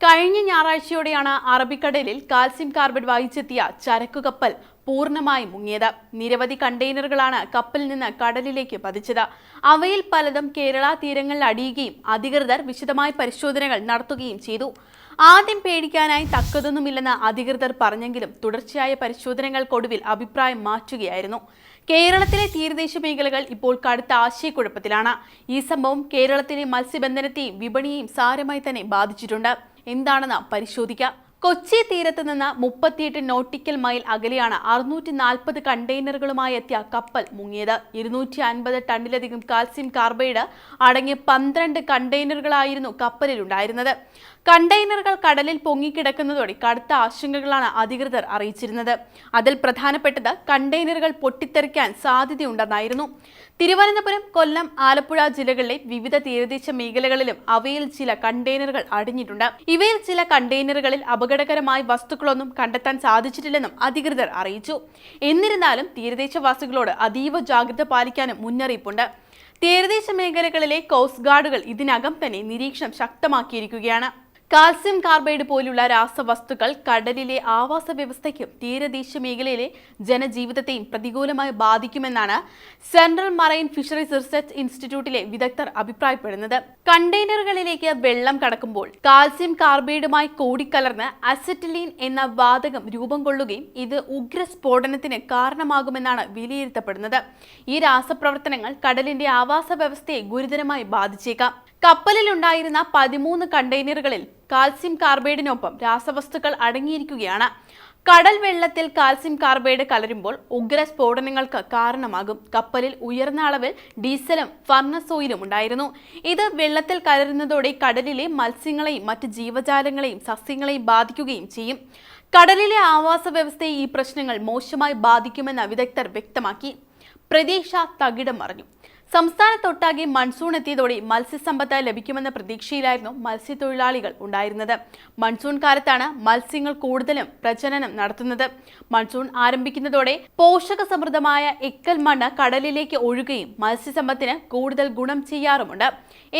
കഴിഞ്ഞ ഞായറാഴ്ചയോടെയാണ് അറബിക്കടലിൽ calcium carbon വഹിച്ചെത്തിയ ചരക്കു കപ്പൽ പൂർണമായി മുങ്ങിയത്. നിരവധി കണ്ടെയ്നറുകളാണ് കപ്പലിൽ നിന്ന് കടലിലേക്ക് പതിച്ചത്. അവയിൽ പലതും കേരള തീരങ്ങളിൽ അടിയുകയും അധികൃതർ വിശദമായ പരിശോധനകൾ നടത്തുകയും ചെയ്തു. ആദ്യം പേടിക്കാനായി തക്കതൊന്നുമില്ലെന്ന് അധികൃതർ പറഞ്ഞെങ്കിലും തുടർച്ചയായ പരിശോധനകൾക്കൊടുവിൽ അഭിപ്രായം മാറ്റുകയായിരുന്നു. കേരളത്തിലെ തീരദേശ മേഖലകൾ ഇപ്പോൾ കടുത്ത ആശയക്കുഴപ്പത്തിലാണ്. ഈ സംഭവം കേരളത്തിലെ മത്സ്യബന്ധനത്തെയും വിപണിയെയും സാരമായി തന്നെ ബാധിച്ചിട്ടുണ്ട്. എന്താണെന്ന് പരിശോധിക്കാം. കൊച്ചി തീരത്ത് നിന്ന് മുപ്പത്തിയെട്ട് നോട്ടിക്കൽ മൈൽ അകലെയാണ് അറുന്നൂറ്റി നാൽപ്പത് കണ്ടെയ്നറുകളുമായി എത്തിയ കപ്പൽ മുങ്ങിയത്. ഇരുന്നൂറ്റി അൻപത് ടണ്ണിലധികം കാൽസ്യം കാർബൈഡ് അടങ്ങിയ പന്ത്രണ്ട് കണ്ടെയ്നറുകളായിരുന്നു കപ്പലിലുണ്ടായിരുന്നത്. കണ്ടെയ്നറുകൾ കടലിൽ പൊങ്ങിക്കിടക്കുന്നതോടെ കടുത്ത ആശങ്കകളാണ് അധികൃതർ അറിയിച്ചിരുന്നത്. അതിൽ പ്രധാനപ്പെട്ടത് കണ്ടെയ്നറുകൾ പൊട്ടിത്തെറിക്കാൻ സാധ്യതയുണ്ടെന്നായിരുന്നു. തിരുവനന്തപുരം കൊല്ലം ആലപ്പുഴ ജില്ലകളിലെ വിവിധ തീരദേശ മേഖലകളിലും അവയിൽ ചില കണ്ടെയ്നറുകൾ അടിഞ്ഞിട്ടുണ്ട്. ഇവയിൽ ചില കണ്ടെയ്നറുകളിൽ അപകടകരമായ വസ്തുക്കളൊന്നും കണ്ടെത്താൻ സാധിച്ചിട്ടില്ലെന്നും അധികൃതർ അറിയിച്ചു. എന്നിരുന്നാലും തീരദേശവാസികളോട് അതീവ ജാഗ്രത പാലിക്കാനും മുന്നറിയിപ്പുണ്ട്. തീരദേശ മേഖലകളിലെ കോസ്റ്റ് ഗാർഡുകൾ ഇതിനകം തന്നെ നിരീക്ഷണം ശക്തമാക്കിയിരിക്കുകയാണ്. കാൽസ്യം കാർബൈഡ് പോലുള്ള രാസവസ്തുക്കൾ കടലിലെ ആവാസ വ്യവസ്ഥയ്ക്കും തീരദേശ മേഖലയിലെ ജനജീവിതത്തെയും പ്രതികൂലമായി ബാധിക്കുമെന്നാണ് സെൻട്രൽ മറൈൻ ഫിഷറീസ് റിസർച്ച് ഇൻസ്റ്റിറ്റ്യൂട്ടിലെ വിദഗ്ധർ അഭിപ്രായപ്പെടുന്നത്. കണ്ടെയ്നറുകളിലേക്ക് വെള്ളം കടക്കുമ്പോൾ കാൽസ്യം കാർബൈഡുമായി കൂടിക്കലർന്ന് അസറ്റിലീൻ എന്ന വാതകം രൂപം കൊള്ളുകയും ഇത് ഉഗ്ര സ്ഫോടനത്തിന് കാരണമാകുമെന്നാണ് വിലയിരുത്തപ്പെടുന്നത്. ഈ രാസപ്രവർത്തനങ്ങൾ കടലിന്റെ ആവാസ വ്യവസ്ഥയെ ഗുരുതരമായി ബാധിച്ചേക്കാം. കപ്പലിലുണ്ടായിരുന്ന പതിമൂന്ന് കണ്ടെയ്നറുകളിൽ കാൽസ്യം കാർബൈഡിനൊപ്പം രാസവസ്തുക്കൾ അടങ്ങിയിരിക്കുകയാണ്. കടൽ വെള്ളത്തിൽ കാൽസ്യം കാർബൈഡ് കലരുമ്പോൾ ഉഗ്ര സ്ഫോടനങ്ങൾക്ക് കാരണമാകും. കപ്പലിൽ ഉയർന്ന അളവിൽ ഡീസലും ഫർണസ് ഓയിലും ഉണ്ടായിരുന്നു. ഇത് വെള്ളത്തിൽ കലരുന്നതോടെ കടലിലെ മത്സ്യങ്ങളെയും മറ്റ് ജീവജാലങ്ങളെയും സസ്യങ്ങളെയും ബാധിക്കുകയും ചെയ്യും. കടലിലെ ആവാസ വ്യവസ്ഥയെ ഈ പ്രശ്നങ്ങൾ മോശമായി ബാധിക്കുമെന്ന് വിദഗ്ധർ വ്യക്തമാക്കി. പ്രതീക്ഷ തകിടം മറിഞ്ഞു. സംസ്ഥാനത്തൊട്ടാകെ മൺസൂൺ എത്തിയതോടെ മത്സ്യസമ്പത്ത് ലഭിക്കുമെന്ന പ്രതീക്ഷയിലായിരുന്നു മത്സ്യത്തൊഴിലാളികൾ ഉണ്ടായിരുന്നത്. മൺസൂൺ കാലത്താണ് മത്സ്യങ്ങൾ കൂടുതലും പ്രജനനം നടത്തുന്നത്. മൺസൂൺ ആരംഭിക്കുന്നതോടെ പോഷക സമൃദ്ധമായ എക്കൽ മണ്ണ് കടലിലേക്ക് ഒഴുകുകയും മത്സ്യസമ്പത്തിന് കൂടുതൽ ഗുണം ചെയ്യാറുമുണ്ട്.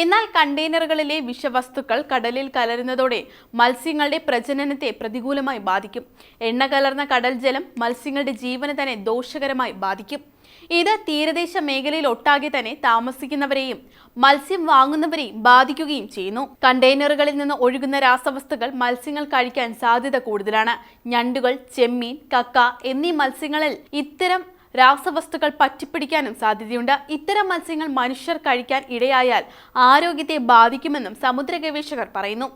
എന്നാൽ കണ്ടെയ്നറുകളിലെ വിഷവസ്തുക്കൾ കടലിൽ കലരുന്നതോടെ മത്സ്യങ്ങളുടെ പ്രജനനത്തെ പ്രതികൂലമായി ബാധിക്കും. എണ്ണ കലർന്ന കടൽ ജലം മത്സ്യങ്ങളുടെ ജീവന് തന്നെ ദോഷകരമായി ബാധിക്കും. ഇത് തീരദേശ മേഖലയിൽ ഒട്ടാകെ തന്നെ താമസിക്കുന്നവരെയും മത്സ്യം വാങ്ങുന്നവരെയും ബാധിക്കുകയും ചെയ്യുന്നു. കണ്ടെയ്നറുകളിൽ നിന്ന് ഒഴുകുന്ന രാസവസ്തുക്കൾ മത്സ്യങ്ങൾ കഴിക്കാൻ സാധ്യത കൂടുതലാണ്. ഞണ്ടുകൾ ചെമ്മീൻ കക്ക എന്നീ മത്സ്യങ്ങളിൽ ഇത്തരം രാസവസ്തുക്കൾ പറ്റിപ്പിടിക്കാനും സാധ്യതയുണ്ട്. ഇത്തരം മത്സ്യങ്ങൾ മനുഷ്യർ കഴിക്കാൻ ഇടയായാൽ ആരോഗ്യത്തെ ബാധിക്കുമെന്നും സമുദ്ര ഗവേഷകർ പറയുന്നു.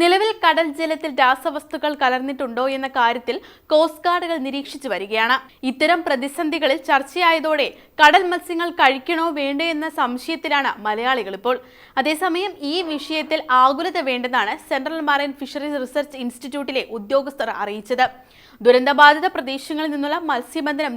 നിലവിൽ കടൽ ജലത്തിൽ രാസവസ്തുക്കൾ കലർന്നിട്ടുണ്ടോ എന്ന കാര്യത്തിൽ കോസ്റ്റ് ഗാർഡുകൾ നിരീക്ഷിച്ചു വരികയാണ്. ഇത്തരം പ്രതിസന്ധികളിൽ ചർച്ചയായതോടെ കടൽ മത്സ്യങ്ങൾ കഴിക്കണോ വേണ്ടോ എന്ന സംശയത്തിലാണ് മലയാളികൾ ഇപ്പോൾ. അതേസമയം ഈ വിഷയത്തിൽ ആകുലത വേണ്ടെന്നാണ് സെൻട്രൽ മറൈൻ ഫിഷറീസ് റിസർച്ച് ഇൻസ്റ്റിറ്റ്യൂട്ടിലെ ഉദ്യോഗസ്ഥർ അറിയിച്ചത്. ദുരന്തബാധിത പ്രദേശങ്ങളിൽ നിന്നുള്ള മത്സ്യബന്ധനം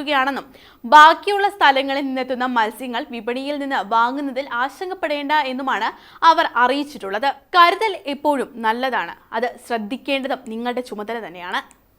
നിരോധിച്ചിരിക്കുകയാണെന്നും ബാക്കിയുള്ള സ്ഥലങ്ങളിൽ നിന്നെത്തുന്ന മത്സ്യങ്ങൾ വിപണിയിൽ നിന്ന് വാങ്ങുന്നതിൽ ആശങ്കപ്പെടേണ്ട എന്നുമാണ് അവർ അറിയിച്ചിട്ടുള്ളത്. കരുതൽ എപ്പോഴും നല്ലതാണ്. അത് ശ്രദ്ധിക്കേണ്ടതും നിങ്ങളുടെ ചുമതല തന്നെയാണ്.